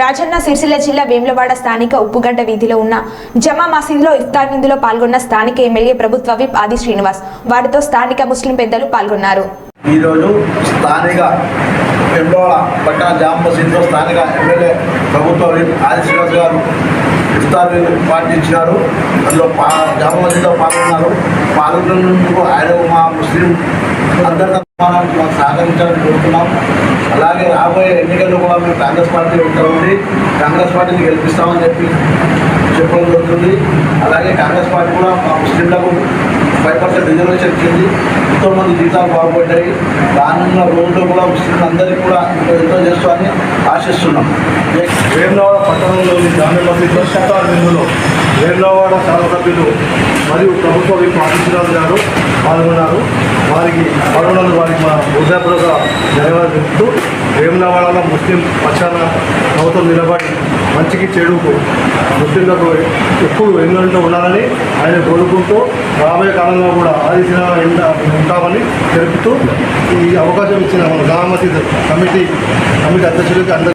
రాజన్న సిరిసిల్ల జిల్లా వేములవాడ స్థానిక ఉప్పుగడ్డ వీధిలో ఉన్న జమా మసీదులో ఇఫ్తార్ విందులో పాల్గొన్న స్థానిక ఎమ్మెల్యే ప్రభుత్వ విప్ ఆది శ్రీనివాస్. వారితో స్థానిక ముస్లిం పెద్దలు పాల్గొన్నారు. ఈరోజు స్థానిక పెండోళ పట్టణ జామ మసీద్లో స్థానిక ఎమ్మెల్యే ప్రభుత్వ విప్ ఆది శ్రీనివాస్ గారు ఇఫ్తార్ పాటించినారు. అందులో పా జామ మసీద్లో పాల్గొన్నారు. పాల్గొన్నందుకు ఆయన మా ముస్లిం అందరి మనం మాకు సహకరించాలని కోరుతున్నాం. అలాగే రాబోయే ఎన్నికల్లో కూడా మేము కాంగ్రెస్ పార్టీ ఉంటుంది కాంగ్రెస్ పార్టీని గెలిపిస్తామని చెప్పి చెప్పడం జరుగుతుంది. అలాగే కాంగ్రెస్ పార్టీ కూడా మా ముస్లింలకు ఫైవ్ పర్సెంట్ రిజర్వేషన్ ఇచ్చింది ఎంతో మంది జీతాలు బాగుపడ్డాయి. రానున్న రోజుల్లో కూడా ముస్లింలందరికీ కూడా ఎంతో చేస్తామని ఆశిస్తున్నాం. వేములవాడ పట్టణంలోని జామ్య మసీద్లో శతార్ విందులో వేములవాడ శాసనసభ్యులు మరియు ప్రభుత్వ విప్ ఆదిత్యరాజు గారు పాల్గొన్నారు. వారికి పాల్గొన్న వారికి మా హృదయపూర్వక ధన్యవాదాలు తెలుపుతూ వేములవాడలో ముస్లిం పక్షాన ప్రభుత్వం నిలబడి మంచికి చెడుకు ముస్లింలకు ఎప్పుడు ఎన్నుంటూ ఉండాలని ఆయన కోరుకుంటూ రాబోయే కాలంలో కూడా ఆదిశ ఉంటామని తెలుపుతూ ఈ అవకాశం ఇచ్చిన మన గ్రామ మసీద్ కమిటీ కమిటీ అధ్యక్షులకి అందరికీ